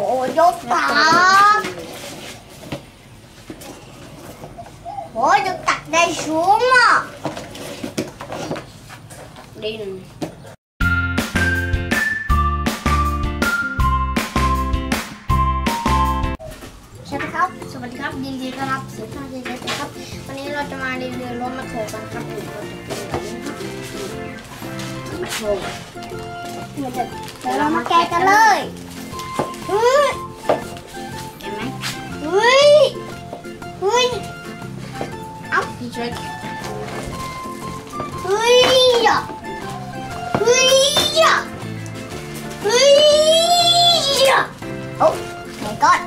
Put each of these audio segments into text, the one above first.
ยกตักโอ้ยยกตักได้สูงอะดินใช่ไหมครับ สวัสดีครับยินดีต้อนรับสู่ช่องเจเจครับ วันนี้เราจะมารีวิวรถแมคโครกันครับนี่ก็จะเป็นแบบนี้ครับแมคโครเดี๋ยวเดี๋ยวเรามาแกะกันเลย Em ấy Ui Ui Ốc gì vậy Ui da Ui da Ui da Oh my god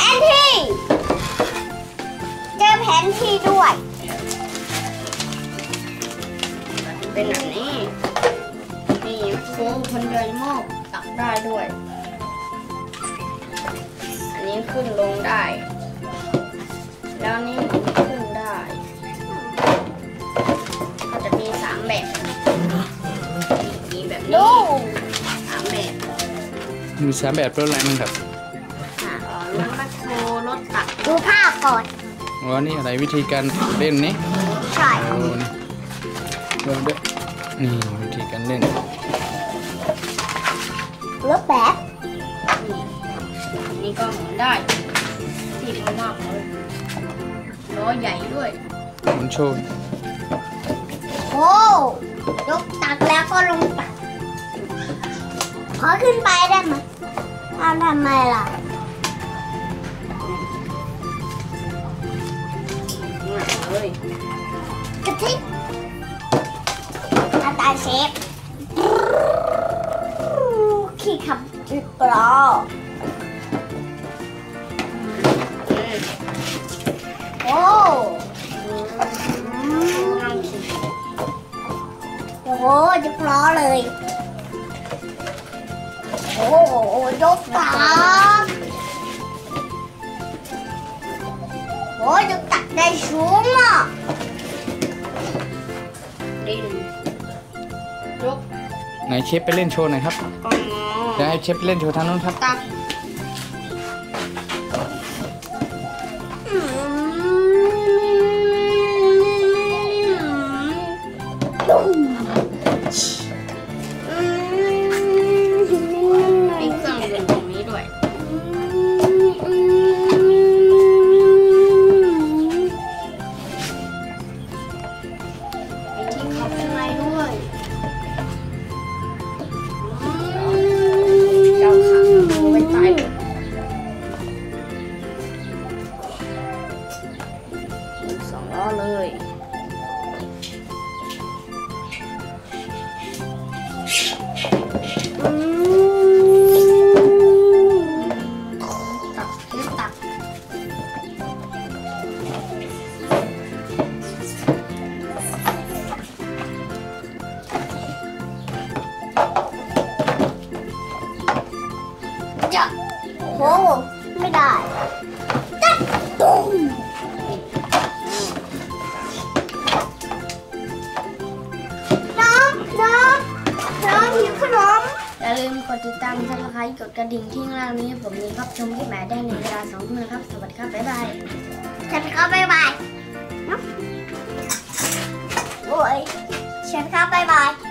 Help! นี่แล้วนี่แผนที่เจอแผนที่ด้วย เป็นแบบนี้ นี่แมคโครคนเดินโมกตักได้ด้วย อันนี้ขึ้นลงได้ แล้วอันนี้ขึ้นได้ ก็จะมีสามแบบมีแบบดูนี้สามแบบมีสามแบบรถอะไรมั้งครับอะเอ่อรถแมคโครรถตักดูภาพก่อน อ๋อนี่อะไรวิธีการเล่นนี่ใช่โอ้นี่เริ่มด้วยนี่วิธีการเล่นรถแบบนี่อันนี้ก็หมุนได้ติดมากๆเลยล้อใหญ่ด้วยหมุนโชว์โอ้ยกตักแล้วก็ลงตักขอขึ้นไปได้ไหมทำทำไมล่ะ เลยกระทิอาตาเชฟขี่ขับจุดกรอโอ้โหจุดกรอเลย โอ้โหยกตักโอ้ยก ได้สูงอะดินยกไหนเชฟไปเล่นโชว์หน่อยครับก็งอเดี๋ยวให้เชฟไปเล่นโชว์ทางนู้นครับ ตัก องล้อเลยตักเรียกตักจะโอ้โหไม่ได้จัดตุ้ม อย่าลืมกดติดตามซับสไครต์กดกระดิ่งที่ข้างล่างนี้ ผมมีครับชมคลิปใหม่ได้ในเวลาสองทุ่มนะครับ สวัสดีครับ บ๊ายบาย ฉันก็บายบายโอ้ยฉันก็บายบาย